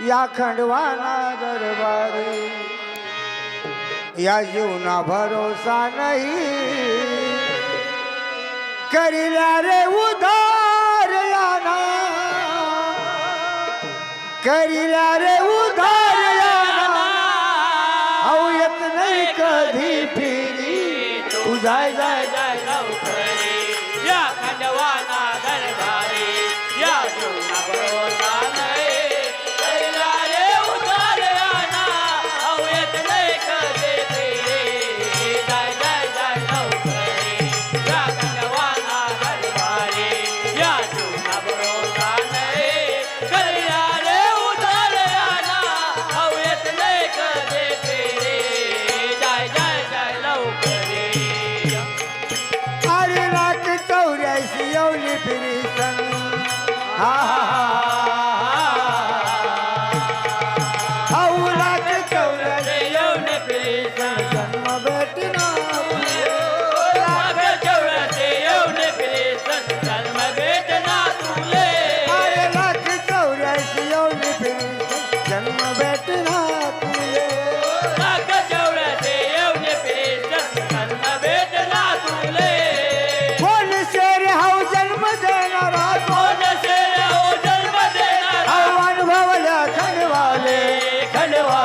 या खंडवाना दरबारी. या जीवना भरोसा नाही. करिल्या रे उदार याना. करिल्या रे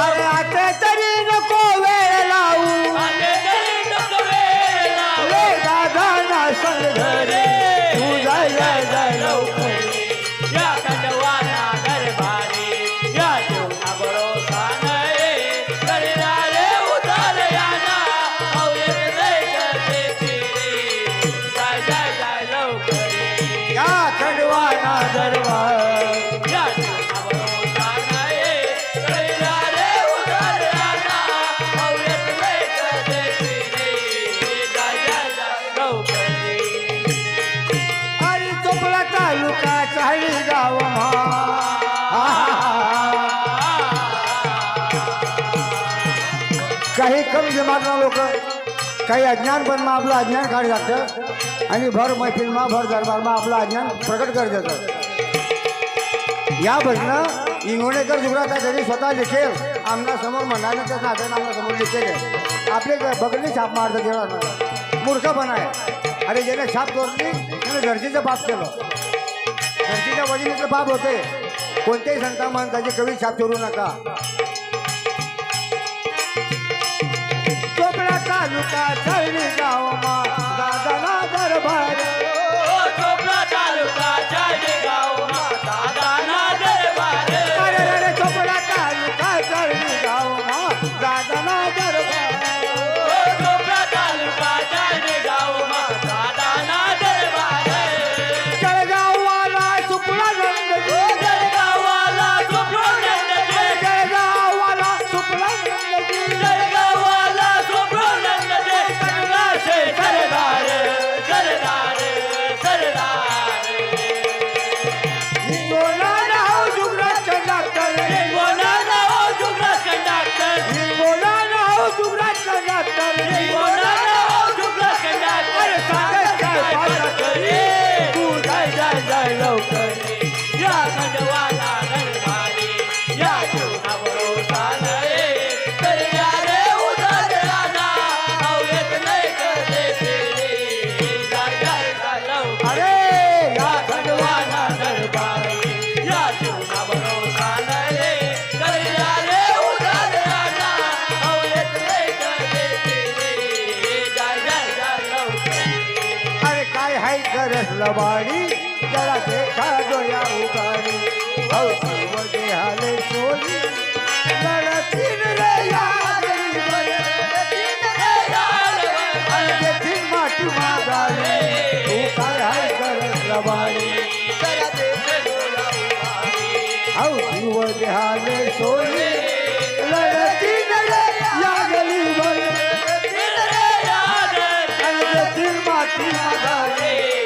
আরে काही अज्ञान पण मग आपलं अज्ञान काढ जात आणि भर मैफिलमा भर दरबारमा आपलं अज्ञान प्रकट कर देतं या भजनं इंगोणेकर जुगराचा त्यांनी स्वतः लिखेल. आमनासमोर म्हणाले त्याचं साधन आमनासमोर लिखेल आपले बघले छाप मारतं देवा मूर्खपणा आहे. अरे ज्याने छाप तोरली त्याने धरतीचं पाप केलं. धरतीच्या वडिलीचं पाप होते कोणत्याही संतामान त्याची कवी छाप चोरू नका. लुका चल जाओ I'm not ¡Cántale! करस लबाडी जरा देखा डोया उगाडी हो सर्व देहाले सोली लढतीन रे या गरीबाई. आणि तेथील माती मागाली तू काय हाय करस लबाडी हो सर्व देहाले सोली लढतीन रे या गरीबाई. आणि तेथील माती मागाली तू काय